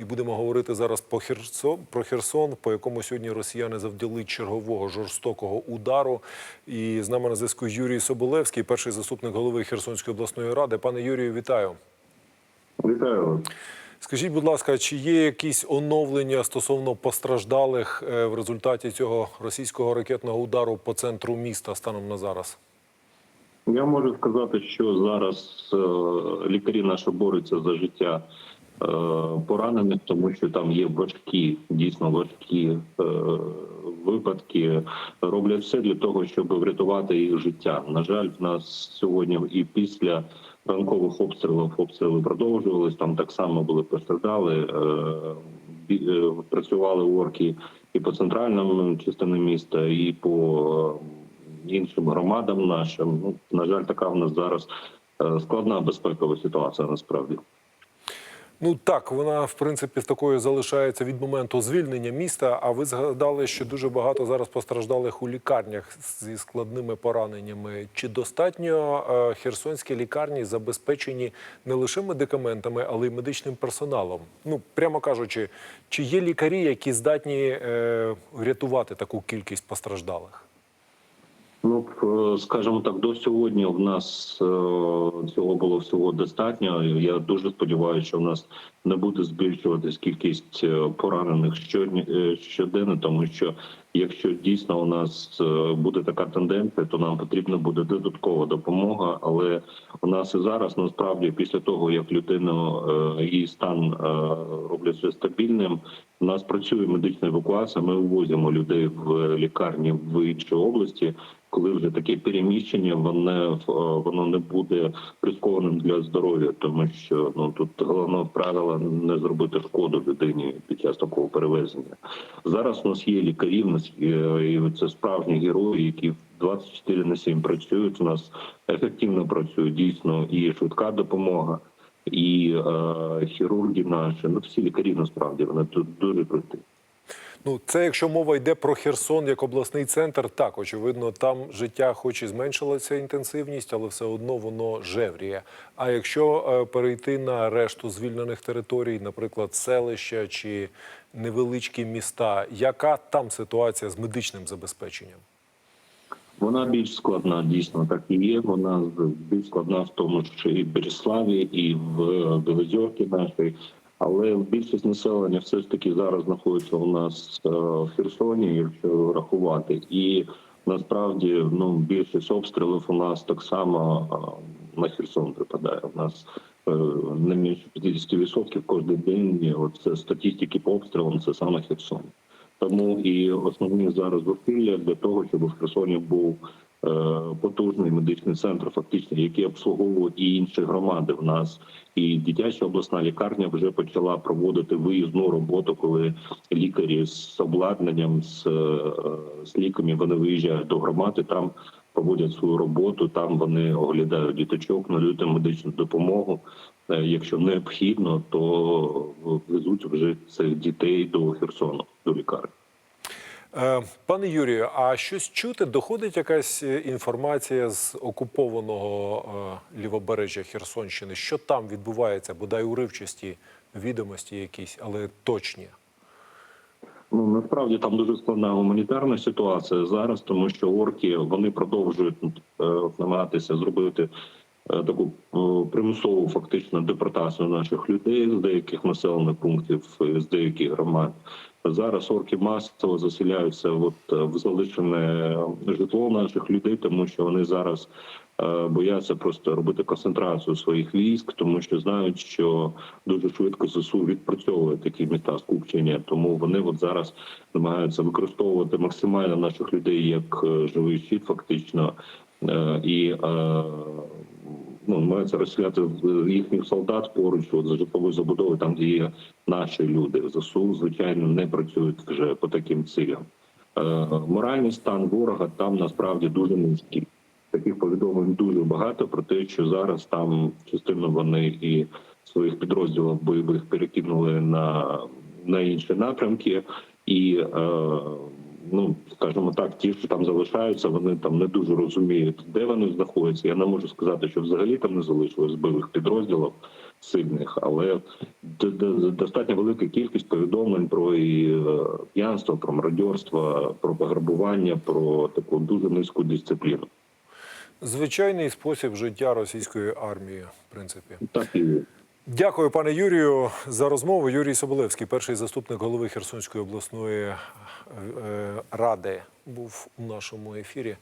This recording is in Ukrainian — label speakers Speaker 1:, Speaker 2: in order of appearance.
Speaker 1: І будемо говорити зараз по Херсон, про Херсон, по якому сьогодні росіяни завдяли чергового жорстокого удару. І з нами на зв'язку Юрій Соболевський, перший заступник голови Херсонської обласної ради. Пане Юрію, вітаю.
Speaker 2: Вітаю вас.
Speaker 1: Скажіть, будь ласка, чи є якісь оновлення стосовно постраждалих е, в результаті цього російського ракетного удару по центру міста станом на зараз?
Speaker 2: Я можу сказати, що зараз е, лікарі наші борються за життя поранених, тому що там є важкі, дійсно важкі е, випадки. Роблять все для того, щоб врятувати їх життя. На жаль, в нас сьогодні і після ранкових обстрілів обстріли продовжувались. Там так само були постраждали. Е, е, працювали орки і по центральному частині міста, і по е, іншим громадам нашим. Ну на жаль, така в нас зараз е, складна безпекова ситуація. Насправді
Speaker 1: Ну так, вона в принципі такою залишається від моменту звільнення міста. А ви згадали, що дуже багато зараз постраждалих у лікарнях зі складними пораненнями. Чи достатньо е, херсонські лікарні забезпечені не лише медикаментами, але й медичним персоналом? Ну прямо кажучи, чи є лікарі, які здатні е, врятувати таку кількість постраждалих?
Speaker 2: Е, скажімо так, до сьогодні в нас е, цього було всього достатньо. Я дуже сподіваюся, що в нас не буде збільшуватись кількість е, поранених щоденно, тому що якщо дійсно у нас буде така тенденція, то нам потрібна буде додаткова допомога. Але у нас і зараз насправді після того як людину її стан роблять вже стабільним. У нас працює медична евакуація. Ми вивозимо людей в лікарні в інші області. Коли вже таке переміщення, воно е, воно не буде рискованим для здоров'я, тому що ну тут головне правило не зробити шкоду людині під час такого перевезення. Зараз у нас є лікарі, у нас є і це справжні герої, які 24 на 7 працюють. У нас ефективно працює дійсно і швидка допомога, і е, хірурги наші. Ну всі лікарі насправді вони тут дуже круті.
Speaker 1: Ну, це якщо мова йде про Херсон як обласний центр, так очевидно, там життя, хоч і зменшилася інтенсивність, але все одно воно жевріє. А якщо е, перейти на решту звільнених територій, наприклад, селища чи невеличкі міста, яка там ситуація з медичним забезпеченням?
Speaker 2: Вона більш складна, дійсно так і є. Вона більш складна в тому, що і в Береславі, і в Белозерці нашій. Але більшість населення все ж таки зараз знаходиться у нас е, в Херсоні, якщо рахувати. І насправді ну більшість обстрілів у нас так само е, на Херсон припадає. У нас е, не менше 50% кожен день. От це статистики по обстрілам, це саме Херсон. Тому і основні зараз зусилля для того, щоб в Херсоні був потужний медичний центр, фактично, який обслуговує і інші громади. В нас і дитяча обласна лікарня вже почала проводити виїзну роботу, коли лікарі з обладнанням з, е, з ліками вони виїжджають до громади. Там проводять свою роботу. Там вони оглядають діточок, надають медичну допомогу. Е, Якщо необхідно, то везуть вже цих дітей до Херсону, до лікарні.
Speaker 1: Е, Пане Юрію, а щось чути? Доходить якась е, інформація з окупованого е, лівобережжя Херсонщини? Що там відбувається? Бодай уривчасті відомості якісь, але точні.
Speaker 2: Ну насправді там дуже складна гуманітарна ситуація зараз, тому що орки вони продовжують намагатися зробити таку примусову фактично депортацію наших людей з деяких населених пунктів, з деяких громад. Зараз орки масово заселяються от, е, в залишене житло наших людей, тому що вони зараз е, бояться просто робити концентрацію своїх військ, тому що знають, що дуже швидко ЗСУ відпрацьовує такі міста скупчення. Тому вони от зараз намагаються використовувати максимально наших людей як е, живий щит, фактично, Е, і е, ну, намагаються розстріляти їхніх солдат поруч от, за житловою забудовою, там де є наші люди. ЗСУ, звичайно, не працюють вже по таким цілям. Е, Моральний стан ворога там насправді дуже низький. Таких повідомлень дуже багато про те, що зараз там частину вони і своїх підрозділів бойових перекинули на, на інші напрямки, і е, ну скажімо так, ті, що там залишаються, вони там не дуже розуміють, де вони знаходяться. Я не можу сказати, що взагалі там не залишилось бойових підрозділів. сильних, але достатньо велика кількість повідомлень про і е, п'янство, про мародьорство, про пограбування, про таку дуже низьку дисципліну.
Speaker 1: Звичайний спосіб життя російської армії, в принципі.
Speaker 2: Так і.
Speaker 1: Дякую, пане Юрію, за розмову. Юрій Соболевський, перший заступник голови Херсонської обласної е, ради, був у нашому ефірі.